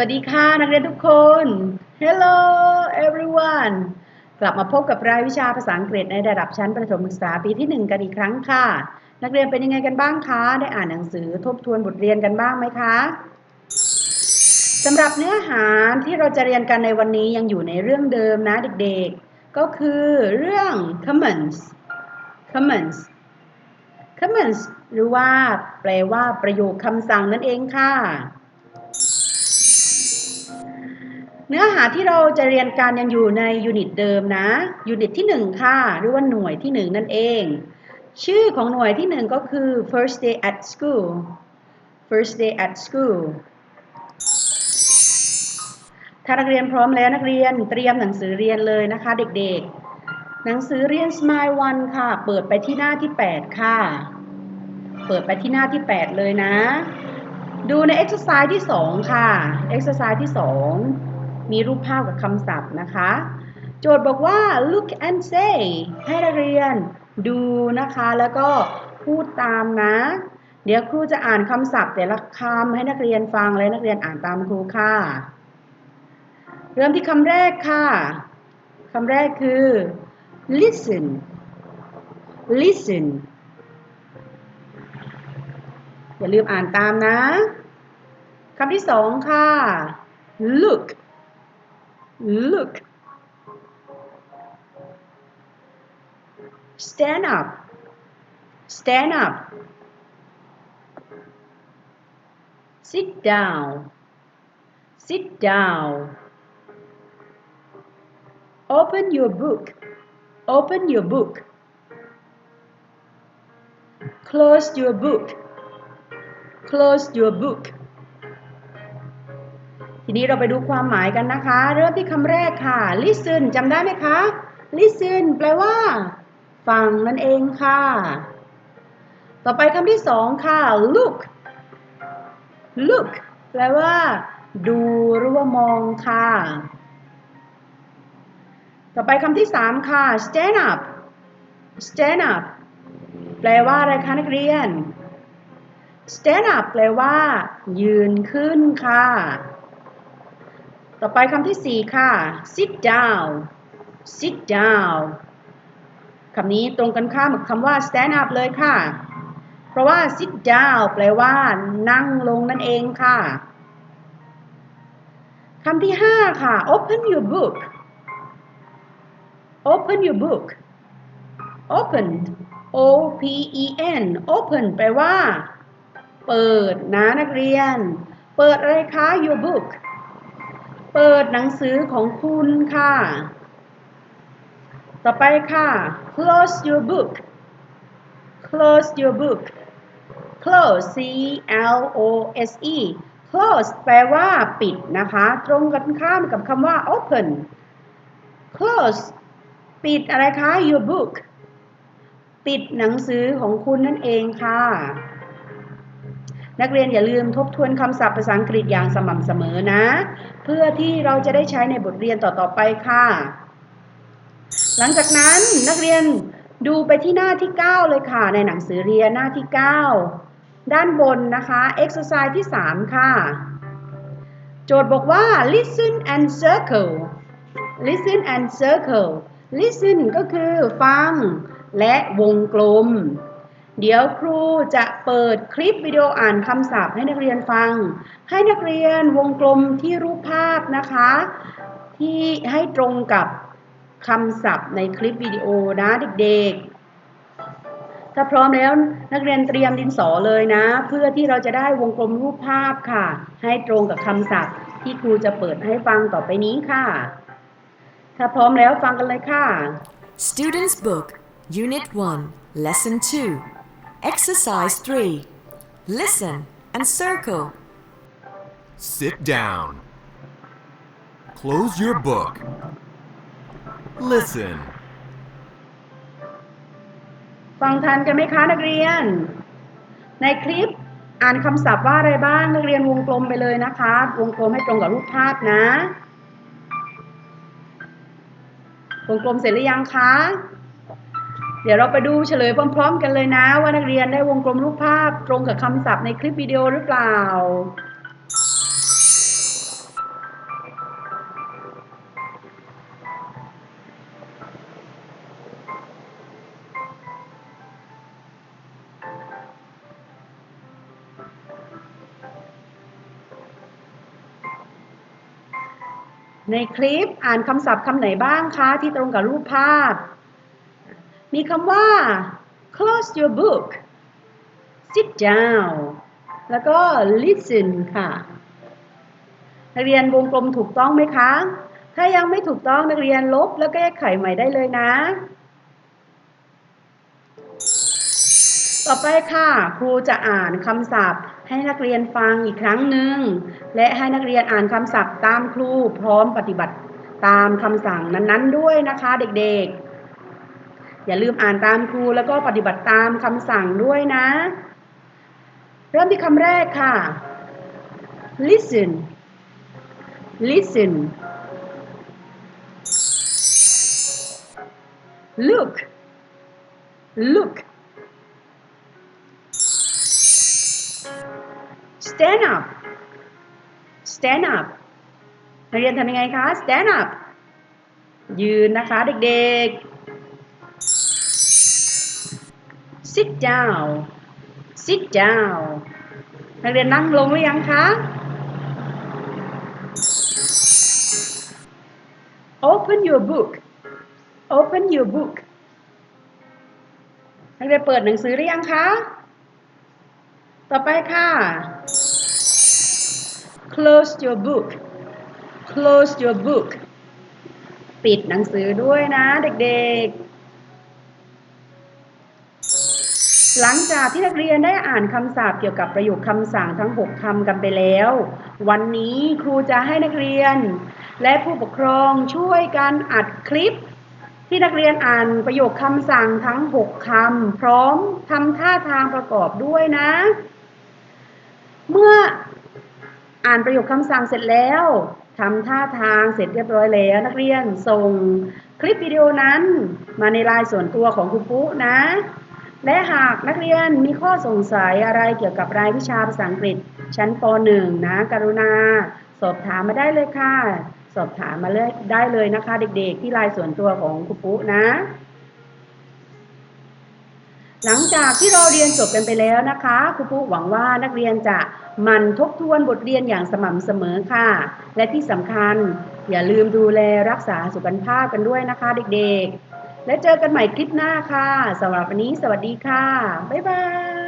วัสดีค่ะ นักเรียนทุกคน Hello everyone กลับมาพบกับรายวิชาภาษาอังกฤษในระดับชั้นประถมศึกษาปีที่ 1 กันอีกครั้งค่ะ นักเรียนเป็นยังไงกันบ้างคะ ได้อ่านหนังสือทบทวนบทเรียนกันบ้างไหมคะสำหรับเนื้อหาที่เราจะเรียนกันในวันนี้ยังอยู่ในเรื่องเดิมนะเด็กๆ ก็คือเรื่อง comments comments comments หรือว่าแปลว่าประโยคคำสั่งนั่นเองค่ะ เนื้อหาที่เราจะเรียนการยังอยู่ในยูนิตเดิมนะ ยูนิตที่ 1 ค่ะ หรือว่าหน่วยที่ 1 นั่นเอง ชื่อของหน่วยที่ 1 ก็คือ first day at school first day at school ถ้านักเรียนพร้อมแล้วนักเรียนเตรียมหนังสือเรียนเลยนะคะ เด็กๆ หนังสือเรียน Smile One ค่ะ เปิดไปที่หน้าที่ 8 ค่ะ เปิดไปที่หน้าที่ 8 เลยนะ ดูใน exercise ที่ 2 ค่ะ exercise ที่ 2 มีรูปภาพกับคำศัพท์นะคะ โจทย์บอกว่า look and say ให้นักเรียนดูนะคะ แล้วก็พูดตามนะ เดี๋ยวครูจะอ่านคำศัพท์แต่ละคำให้นักเรียนฟังและนักเรียนอ่านตามครูค่ะ เริ่มที่คำแรกค่ะคำแรกคือ listen listen อย่าลืมอ่านตามนะ คำที่สองค่ะ look look. Stand up. Stand up. Sit down. Sit down. Open your book. Open your book. Close your book. Close your book. ที นี้เราไปดูความหมายกันนะคะ เริ่มที่คำแรกค่ะ listen จำได้ไหมคะ listen แปลว่า ฟังนั่นเองค่ะ ต่อไปคำที่สองค่ะ look look แปลว่า ดูหรือว่ามองค่ะ ต่อไปคำที่สามค่ะ stand up stand up แปลว่าอะไรคะนักเรียน stand up แปลว่า ยืนขึ้นค่ะ ต่อไปคำที่สี่ค่ะ sit down sit down คำนี้ตรงกันข้ามกับคำว่า stand up เลยค่ะ เพราะว่า sit down แปลว่า นั่งลงนั่นเองค่ะคำที่ห้าค่ะ open your book open your book open o p e n open แปลว่า เปิดนะนักเรียน เปิดอะไรคะ your book เปิดหนังสือของคุณค่ะ ต่อไปค่ะ close your book close your book close c l o s e close แปลว่าปิดนะคะ ตรงกันข้ามกับคำว่า open close ปิดอะไรคะ your book ปิดหนังสือของคุณนั่นเองค่ะ นักเรียนอย่าลืมทบทวนคำศัพท์ภาษาอังกฤษอย่างสม่ำเสมอนะ เพื่อที่เราจะได้ใช้ในบทเรียนต่อ ๆ ไปค่ะ หลังจากนั้นนักเรียนดูไปที่หน้าที่ 9 เลยค่ะ ในหนังสือเรียนหน้าที่ 9 ด้านบนนะคะ exercise ที่ 3 ค่ะ โจทย์บอกว่า listen and circle listen and circle listen ก็คือฟังและวงกลม เดี๋ยวครูจะเปิดคลิปวิดีโออ่านคำศัพท์ให้นักเรียนฟัง ให้นักเรียนวงกลมที่รูปภาพนะคะ ที่ให้ตรงกับคำศัพท์ในคลิปวิดีโอนะเด็กๆ ถ้าพร้อมแล้วนักเรียนเตรียมดินสอเลยนะ เพื่อที่เราจะได้วงกลมรูปภาพค่ะ ให้ตรงกับคำศัพท์ ที่ครูจะเปิดให้ฟังต่อไปนี้ค่ะ ถ้าพร้อมแล้วฟังกันเลยค่ะ Students Book, Unit 1, Lesson 2. Exercise 3. Listen and circle. Sit down. Close your book. Listen. ฟังทันกันไหมคะนักเรียน ในคลิปอ่านคำศัพท์ว่าอะไรบ้างนักเรียนวงกลมไปเลยนะคะ วงกลมให้ตรงกับรูปภาพนะ วงกลมเสร็จหรือยังคะ เดี๋ยวเราไปดูเฉลยพร้อม ๆ กันเลยนะ ว่านักเรียนได้วงกลมรูปภาพตรงกับคำศัพท์ในคลิปวิดีโอหรือเปล่า ในคลิปอ่านคำศัพท์คำไหนบ้างคะที่ตรงกับรูปภาพ มีคำว่า close your book sit down แล้วก็ listen ค่ะ นักเรียนวงกลมถูกต้องไหมคะ ถ้ายังไม่ถูกต้องนักเรียนลบแล้วแก้ไขใหม่ได้เลยนะ ต่อไปค่ะ ครูจะอ่านคำศัพท์ ให้นักเรียนฟังอีกครั้งหนึ่ง และให้นักเรียนอ่านคำศัพท์ตามครูพร้อมปฏิบัติตามคำสั่งนั้นๆด้วยนะคะเด็กๆ อย่าลืมอ่านตามครูแล้วก็ปฏิบัติตามคำสั่งด้วยนะ เริ่มที่คำแรกค่ะ listen listen look look stand up stand up นักเรียนทำยังไงคะ stand up ยืนนะคะเด็กๆ sit down sit down นักเรียนนั่งลงหรือยังคะ open your book open your book นักเรียนเปิดหนังสือหรือยังคะ ต่อไปค่ะ close your book close your book ปิดหนังสือด้วยนะเด็กๆ หลังจากที่นักเรียนได้อ่านคำศัพท์เกี่ยวกับประโยคคำสั่งทั้ง 6คำกันไปแล้ว วันนี้ครูจะให้นักเรียน และผู้ปกครองช่วยกันอัดคลิป ที่นักเรียนอ่านประโยคคำสั่งทั้ง 6คำพร้อมทำท่าทางประกอบด้วยนะ เมื่ออ่านประโยคคำสั่งเสร็จแล้วทำท่าทางเสร็จเรียบร้อยแล้วนักเรียนส่งคลิปวิดีโอนั้นมาในไลน์ส่วนตัวของครูปุ๊นะ และหากนักเรียนมีข้อสงสัยอะไรเกี่ยวกับรายวิชาภาษาอังกฤษ ชั้นป .1 นะ กรุณา สอบถามมาได้เลยค่ะ สอบถามมาเลยได้เลยนะคะ เด็กๆ ที่ไลน์ส่วนตัวของครูปุ๊นะ หลังจากที่เราเรียนจบกันไปแล้วนะคะครูปุ๊หวังว่านักเรียนจะมันทบทวนบทเรียนอย่างสม่ำเสมอค่ะ และที่สำคัญอย่าลืมดูแลรักษาสุขภาพกันด้วยนะคะ เด็กๆ และเจอกันใหม่คลิปหน้าค่ะสำหรับวันนี้สวัสดีค่ะ บ๊ายบาย